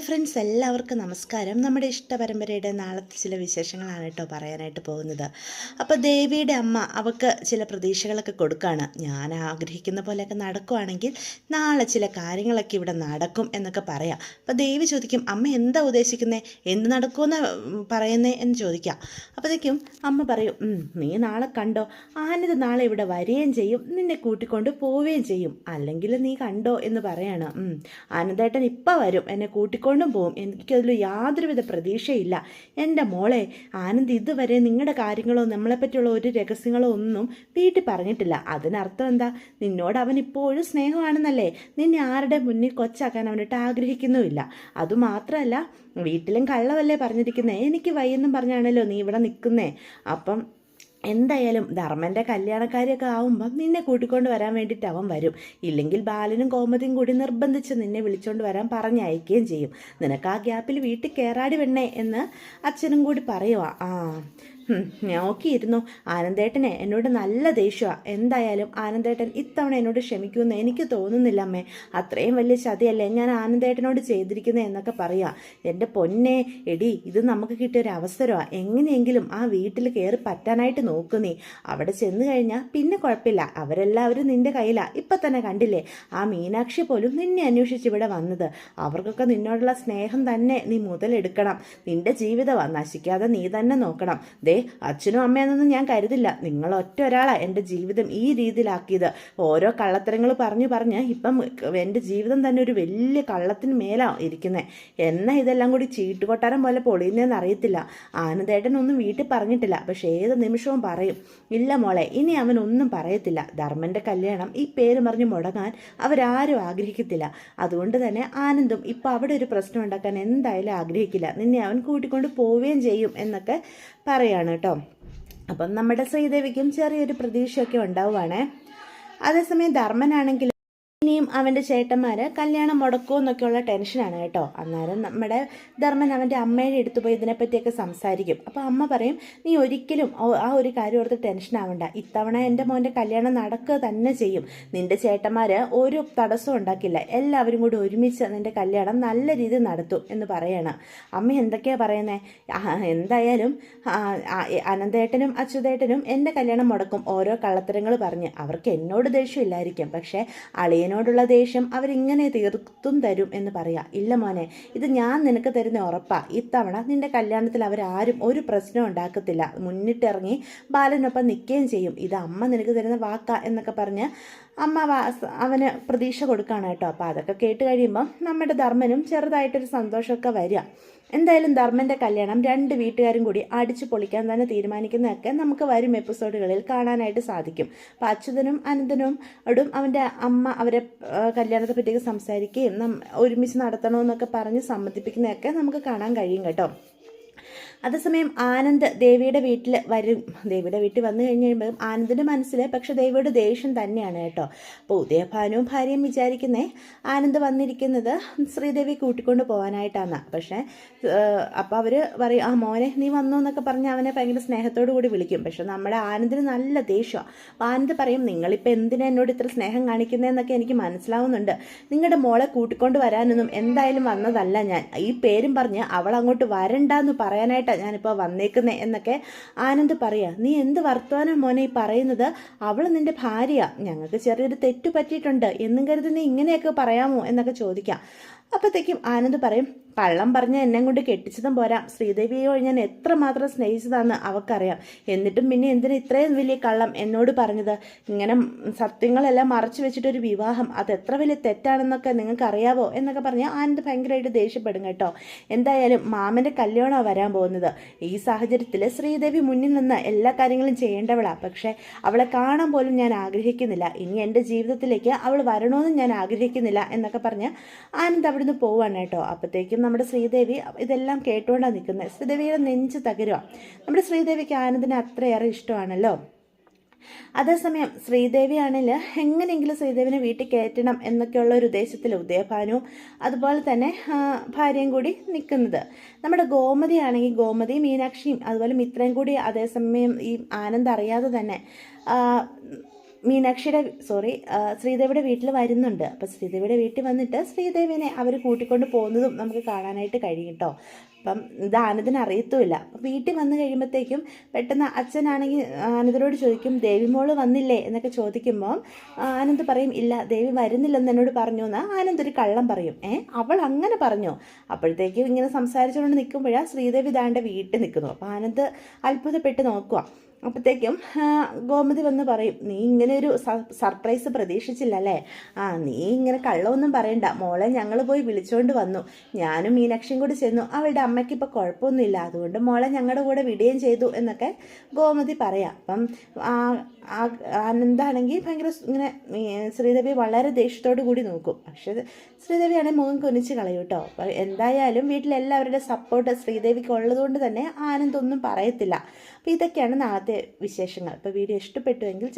Friends എല്ലാവർക്കും നമസ്കാരം. നമ്മുടെ ഇഷ്ടപരമ്പരയുടെ നാളത്തെ ചില വിശേഷങ്ങളാണ് കേട്ടോ പറയാനായിട്ട് പോകുന്നത്. അപ്പോൾ ദേവിയുടെ അമ്മ അവൾക്ക് ചില പ്രതീക്ഷകളൊക്കെ കൊടുക്കുകയാണ് ഞാൻ ആഗ്രഹിക്കുന്ന പോലെയൊക്കെ നടക്കുവാണെങ്കിൽ നാളെ ചില കാര്യങ്ങളൊക്കെ ഇവിടെ നടക്കും എന്നൊക്കെ പറയാം. അപ്പോൾ ദേവി ചോദിക്കും അമ്മ എന്താ ഉദ്ദേശിക്കുന്നത് എന്ത് നടക്കുമെന്ന് പറയുന്നേ? എന്ന് ചോദിക്കാം. അപ്പോഴത്തേക്കും അമ്മ പറയും നീ നാളെ കണ്ടോ? ആനത് നാളെ ഇവിടെ വരികയും ചെയ്യും. നിന്നെ കൂട്ടിക്കൊണ്ട് പോവുകയും ചെയ്യും. അല്ലെങ്കിൽ നീ കണ്ടോ? എന്ന് പറയാണ്. ആനന്ദേട്ടൻ ഇപ്പം വരും എന്നെ കൂട്ടിക്കൊണ്ടും പോവും. എനിക്കതിൽ യാതൊരുവിധ പ്രതീക്ഷയില്ല. എന്റെ മോളെ ആനന്ദ് ഇതുവരെ നിങ്ങളുടെ കാര്യങ്ങളോ നമ്മളെപ്പറ്റിയുള്ള ഒരു രഹസ്യങ്ങളോ ഒന്നും വീട്ടിൽ പറഞ്ഞിട്ടില്ല. അതിനർത്ഥം എന്താ? നിന്നോട് അവൻ ഇപ്പോഴും സ്നേഹമാണെന്നല്ലേ? നിന്നെ ആരുടെ മുന്നിൽ കൊച്ചാക്കാൻ അവനിട്ട് ആഗ്രഹിക്കുന്നുമില്ല. അതുമാത്രമല്ല വീട്ടിലും കള്ളവല്ലേ പറഞ്ഞിരിക്കുന്നത് എനിക്ക് വയ്യെന്നും പറഞ്ഞാണല്ലോ നീ ഇവിടെ നിൽക്കുന്നേ. അപ്പം എന്തായാലും ധർമ്മന്റെ കല്യാണക്കാരിയൊക്കെ ആവുമ്പം നിന്നെ കൂട്ടിക്കൊണ്ട് വരാൻ വേണ്ടിയിട്ട് അവൻ വരും. ഇല്ലെങ്കിൽ ബാലനും കോമതിയും കൂടി നിർബന്ധിച്ച് നിന്നെ വിളിച്ചുകൊണ്ട് വരാൻ പറഞ്ഞയക്കുകയും ചെയ്യും. നിനക്ക് ആ ഗ്യാപ്പിൽ വീട്ടിൽ കയറാടി വെണ്ണേ എന്ന് അച്ഛനും കൂടി പറയുവാ. ആ. നോക്കിയിരുന്നു ആനന്ദേട്ടനെ എന്നോട് നല്ല ദേഷ്യമാണ് എന്തായാലും ആനന്ദേട്ടൻ ഇത്തവണ എന്നോട് ക്ഷമിക്കുമെന്ന് എനിക്ക് തോന്നുന്നില്ല അമ്മേ. അത്രയും വലിയ ചതിയല്ലേ ഞാൻ ആനന്ദേട്ടനോട് ചെയ്തിരിക്കുന്നത് എന്നൊക്കെ പറയാം. എന്റെ പൊന്നെ എടി ഇത് നമുക്ക് കിട്ടിയ ഒരു അവസരമാണ് എങ്ങനെയെങ്കിലും ആ വീട്ടിൽ കയറി പറ്റാനായിട്ട് നോക്ക് നീ. അവിടെ ചെന്ന് കഴിഞ്ഞാൽ പിന്നെ കുഴപ്പമില്ല. അവരെല്ലാവരും നിന്റെ കയ്യിലാണ് ഇപ്പം തന്നെ കണ്ടില്ലേ? ആ മീനാക്ഷി പോലും നിന്നെ അന്വേഷിച്ച് ഇവിടെ വന്നത്. അവർക്കൊക്കെ നിന്നോടുള്ള സ്നേഹം തന്നെ നീ മുതലെടുക്കണം. നിന്റെ ജീവിതമാണ് നശിക്കാതെ നീ തന്നെ നോക്കണം. ദേ അച്ഛനും അമ്മയെന്നൊന്നും ഞാൻ കരുതില്ല. നിങ്ങൾ ഒറ്റ ഒരാളാണ് എന്റെ ജീവിതം ഈ രീതിയിലാക്കിയത്. ഓരോ കള്ളത്തരങ്ങൾ പറഞ്ഞു പറഞ്ഞ് ഇപ്പം എന്റെ ജീവിതം തന്നെ ഒരു വലിയ കള്ളത്തിന് മേലാണ് ഇരിക്കുന്നത് എന്നാ ഇതെല്ലാം കൂടി ചീട്ടുകൊട്ടാരം പോലെ പൊളിയുന്നതെന്ന് അറിയത്തില്ല. ആനന്ദേട്ടനൊന്നും വീട്ടിൽ പറഞ്ഞിട്ടില്ല. പക്ഷേ ഏത് നിമിഷവും പറയും ഇല്ല മോളെ ഇനി അവൻ ഒന്നും പറയത്തില്ല. ധർമ്മന്റെ കല്യാണം ഈ പേര് പറഞ്ഞ് മുടങ്ങാൻ അവരാരും ആഗ്രഹിക്കത്തില്ല. അതുകൊണ്ട് തന്നെ ആനന്ദും ഇപ്പം അവിടെ ഒരു പ്രശ്നം ഉണ്ടാക്കാൻ എന്തായാലും ആഗ്രഹിക്കില്ല. നിന്നെ അവൻ കൂട്ടിക്കൊണ്ട് പോവുകയും ചെയ്യും എന്നൊക്കെ പറയാണ്. കേട്ടോ. അപ്പം നമ്മുടെ ശ്രീദേവിക്കും ചെറിയൊരു പ്രതീക്ഷയൊക്കെ ഉണ്ടാവുകയാണ് അതേസമയം ധർമ്മനാണെങ്കിൽ ഇനിയും അവന്റെ ചേട്ടന്മാർ കല്യാണം മുടക്കുമോ എന്നൊക്കെയുള്ള ടെൻഷനാണ് കേട്ടോ. അന്നേരം നമ്മുടെ ധർമ്മൻ അവന്റെ അമ്മയുടെ അടുത്ത് പോയി ഇതിനെപ്പറ്റിയൊക്കെ സംസാരിക്കും. അപ്പോൾ അമ്മ പറയും നീ ഒരിക്കലും ആ ഒരു കാര്യം ഓർത്ത് ടെൻഷൻ ആവണ്ട. ഇത്തവണ എന്റെ മോന്റെ കല്യാണം നടക്കുക തന്നെ ചെയ്യും. നിന്റെ ചേട്ടന്മാർ ഒരു തടസ്സവും ഉണ്ടാക്കില്ല. എല്ലാവരും കൂടി ഒരുമിച്ച് നിന്റെ കല്യാണം നല്ല രീതിയിൽ നടത്തും എന്ന് പറയണം. അമ്മ എന്തൊക്കെയാണ് പറയുന്നത് എന്തായാലും അനന്തേട്ടനും അച്യുതേട്ടനും എന്റെ കല്യാണം മുടക്കും. ഓരോ കള്ളത്തരങ്ങൾ പറഞ്ഞ്. അവർക്ക് എന്നോട് ദേഷ്യമില്ലായിരിക്കും പക്ഷേ അളിയനോടുള്ള ദേഷ്യം അവരിങ്ങനെ തീർത്തും തരും എന്ന് പറയാം. ഇല്ല മോനെ ഇത് ഞാൻ നിനക്ക് തരുന്ന ഉറപ്പാ. ഇത്തവണ നിന്റെ കല്യാണത്തിൽ അവരാരും ഒരു പ്രശ്നം ഉണ്ടാക്കത്തില്ല. മുന്നിട്ടിറങ്ങി ബാലനൊപ്പം നിൽക്കുകയും ചെയ്യും. ഇത് അമ്മ നിനക്ക് തരുന്ന വാക്ക എന്നൊക്കെ പറഞ്ഞ് അമ്മ അവന് പ്രതീക്ഷ കൊടുക്കുകയാണ് കേട്ടോ. അപ്പോൾ അതൊക്കെ കേട്ട് കഴിയുമ്പം നമ്മുടെ ധർമ്മനും ചെറുതായിട്ടൊരു സന്തോഷമൊക്കെ വരിക എന്തായാലും ധർമ്മന്റെ കല്യാണം രണ്ട് വീട്ടുകാരും കൂടി അടിച്ചു പൊളിക്കാൻ തന്നെ തീരുമാനിക്കുന്നതൊക്കെ നമുക്ക് വരും എപ്പിസോഡുകളിൽ കാണാനായിട്ട് സാധിക്കും. അപ്പോൾ അച്യുതനും അനന്തനും അവന്റെ അമ്മ അവരെ കല്യാണത്തെ പറ്റിയൊക്കെ സംസാരിക്കുകയും ഒരുമിച്ച് നടത്തണമെന്നൊക്കെ പറഞ്ഞ് സമ്മതിപ്പിക്കുന്നതൊക്കെ നമുക്ക് കാണാൻ കഴിയും കേട്ടോ. അതേസമയം ആനന്ദ് ദേവിയുടെ വീട്ടിൽ വരും. ദേവിയുടെ വീട്ടിൽ വന്നു കഴിഞ്ഞ് കഴിയുമ്പോൾ ആനന്ദിന്റെ മനസ്സിൽ പക്ഷെ ദേവിയുടെ ദേഷ്യം തന്നെയാണ് കേട്ടോ. അപ്പോൾ ഉദയഭാനുവും ഭാര്യയും വിചാരിക്കുന്നേ ആനന്ദ് വന്നിരിക്കുന്നത് ശ്രീദേവി കൂട്ടിക്കൊണ്ട് പോകാനായിട്ടാണ് പക്ഷേ അപ്പോൾ അവർ പറയും ആ മോനെ നീ വന്നു എന്നൊക്കെ പറഞ്ഞ് അവനെ ഭയങ്കര സ്നേഹത്തോടു കൂടി വിളിക്കും. പക്ഷെ നമ്മുടെ ആനന്ദിന് നല്ല ദേഷ്യമാണ് അപ്പോൾ ആനന്ദ് പറയും നിങ്ങളിപ്പോൾ എന്തിനാ എന്നോട് ഇത്ര സ്നേഹം കാണിക്കുന്നതെന്നൊക്കെ എനിക്ക് മനസ്സിലാവുന്നുണ്ട്. നിങ്ങളുടെ മോളെ കൂട്ടിക്കൊണ്ട് വരാനൊന്നും എന്തായാലും വന്നതല്ല ഞാൻ. ഈ പേരും പറഞ്ഞ് അവൾ അങ്ങോട്ട് വരണ്ടെന്ന് പറയാനായിട്ടാണ് ഞാനിപ്പോൾ വന്നേക്കുന്നത് എന്നൊക്കെ ആനന്ദ് പറയുക നീ എന്ത് വർത്തമാനം മോനെ ഈ പറയുന്നത്? അവൾ നിന്റെ ഭാര്യയാണ് ഞങ്ങൾക്ക് ചെറിയൊരു തെറ്റ് പറ്റിയിട്ടുണ്ട്. എന്നും കരുതി നീ ഇങ്ങനെയൊക്കെ പറയാമോ? എന്നൊക്കെ ചോദിക്കാം. അപ്പോഴത്തേക്കും ആനന്ദ് പറയും കള്ളം പറഞ്ഞ് എന്നെ കൊണ്ട് കെട്ടിച്ചതും പോരാ. ശ്രീദേവിയോ ഞാൻ എത്രമാത്രം സ്നേഹിച്ചതാണെന്ന് അവൾക്കറിയാം എന്നിട്ടും പിന്നെ എന്തിനാ ഇത്രയും വലിയ കള്ളം എന്നോട് പറഞ്ഞത്? ഇങ്ങനെ സത്യങ്ങളെല്ലാം മറച്ചു വെച്ചിട്ടൊരു വിവാഹം അത് എത്ര വലിയ തെറ്റാണെന്നൊക്കെ നിങ്ങൾക്ക് അറിയാവോ എന്നൊക്കെ പറഞ്ഞാൽ ആനന്ദ് ഭയങ്കരമായിട്ട് ദേഷ്യപ്പെടും കേട്ടോ. എന്തായാലും മാമന്റെ കല്യാണം വരാൻ പോകുന്നത്. ഈ സാഹചര്യത്തിൽ ശ്രീദേവി മുന്നിൽ നിന്ന് എല്ലാ കാര്യങ്ങളും ചെയ്യേണ്ടവളാണ് പക്ഷേ അവളെ കാണാൻ പോലും ഞാൻ ആഗ്രഹിക്കുന്നില്ല. ഇനി എന്റെ ജീവിതത്തിലേക്ക് അവൾ വരണമെന്ന് ഞാൻ ആഗ്രഹിക്കുന്നില്ല എന്നൊക്കെ പറഞ്ഞ് ആനന്ദ് അവിടുന്ന് പോവാണ് കേട്ടോ. അപ്പോഴത്തേക്കും നമ്മുടെ ശ്രീദേവി ഇതെല്ലാം കേട്ടുകൊണ്ടാണ് നിൽക്കുന്നത് ശ്രീദേവിയുടെ നെഞ്ച് തകരുക നമ്മുടെ ശ്രീദേവിക്ക് ആനന്ദിനെ അത്രയേറെ ഇഷ്ടമാണല്ലോ. അതേസമയം ശ്രീദേവിയാണെങ്കിൽ എങ്ങനെയെങ്കിലും ശ്രീദേവിനെ വീട്ടിൽ കയറ്റണം എന്നൊക്കെയുള്ള ഒരു ഉദ്ദേശത്തിൽ ഉദയഭാനുവും അതുപോലെ തന്നെ ഭാര്യയും കൂടി നിൽക്കുന്നത് നമ്മുടെ ഗോമതിയാണെങ്കിൽ ഗോമതി മീനാക്ഷിയും അതുപോലെ മിത്രയും കൂടി അതേസമയം ഈ ആനന്ദ് അറിയാതെ തന്നെ മീനാക്ഷിയുടെ സോറി ശ്രീദേവിയുടെ വീട്ടിൽ വരുന്നുണ്ട്. അപ്പോൾ ശ്രീദേവിയുടെ വീട്ടിൽ വന്നിട്ട് ശ്രീദേവിനെ അവർ കൂട്ടിക്കൊണ്ട് പോകുന്നതും നമുക്ക് കാണാനായിട്ട് കഴിയും കേട്ടോ അപ്പം ഇത് ആനന്ദിന് അറിയത്തുമില്ല. അപ്പം വീട്ടിൽ വന്നു കഴിയുമ്പോഴത്തേക്കും പെട്ടെന്ന് അച്ഛനാണെങ്കിൽ ആനന്ദരോട് ചോദിക്കും ദേവി മോൾ വന്നില്ലേ? എന്നൊക്കെ ചോദിക്കുമ്പോൾ ആനന്ദ് പറയും ഇല്ല ദേവി വരുന്നില്ലെന്ന് എന്നോട് പറഞ്ഞു എന്ന് ആനന്ദ് ഒരു കള്ളം പറയും. ഏ അവൾ അങ്ങനെ പറഞ്ഞു. അപ്പോഴത്തേക്കും ഇങ്ങനെ സംസാരിച്ചുകൊണ്ട് നിൽക്കുമ്പോഴാണ് ശ്രീദേവി ദാണ്ടെ വീട്ടിൽ നിൽക്കുന്നു. അപ്പോൾ ആനന്ദ് അത്ഭുതപ്പെട്ട് നോക്കുക അപ്പോഴത്തേക്കും ഗോമതി വന്ന് പറയും നീ ഇങ്ങനെ ഒരു സർപ്രൈസ് പ്രതീക്ഷിച്ചില്ലല്ലേ? ആ നീ ഇങ്ങനെ കള്ളമൊന്നും പറയണ്ട. മോളെ ഞങ്ങൾ പോയി വിളിച്ചുകൊണ്ട് വന്നു. ഞാനും മീനാക്ഷിയും കൂടി ചെന്നു. അവളുടെ അമ്മയ്ക്ക് ഇപ്പോൾ കുഴപ്പമൊന്നുമില്ല. അതുകൊണ്ട് മോളെ ഞങ്ങളുടെ കൂടെ വിടുകയും ചെയ്തു എന്നൊക്കെ ഗോമതി പറയാം. അപ്പം ആനന്ദാണെങ്കിൽ ഭയങ്കര ഇങ്ങനെ ശ്രീദേവി വളരെ ദേഷ്യത്തോടു കൂടി നോക്കും. പക്ഷേ ശ്രീദേവിയാണെങ്കിൽ മുഖം കുനിച്ച് കളയും കേട്ടോ. അപ്പം എന്തായാലും വീട്ടിലെല്ലാവരുടെ സപ്പോർട്ട് ശ്രീദേവിക്ക് ഉള്ളതുകൊണ്ട് തന്നെ ആനന്ദൊന്നും പറയത്തില്ല. അപ്പോൾ ഇതൊക്കെയാണ് നാളത്തെ വിശേഷങ്ങൾ. അപ്പോൾ വീഡിയോ ഇഷ്ടപ്പെട്ടുവെങ്കിൽ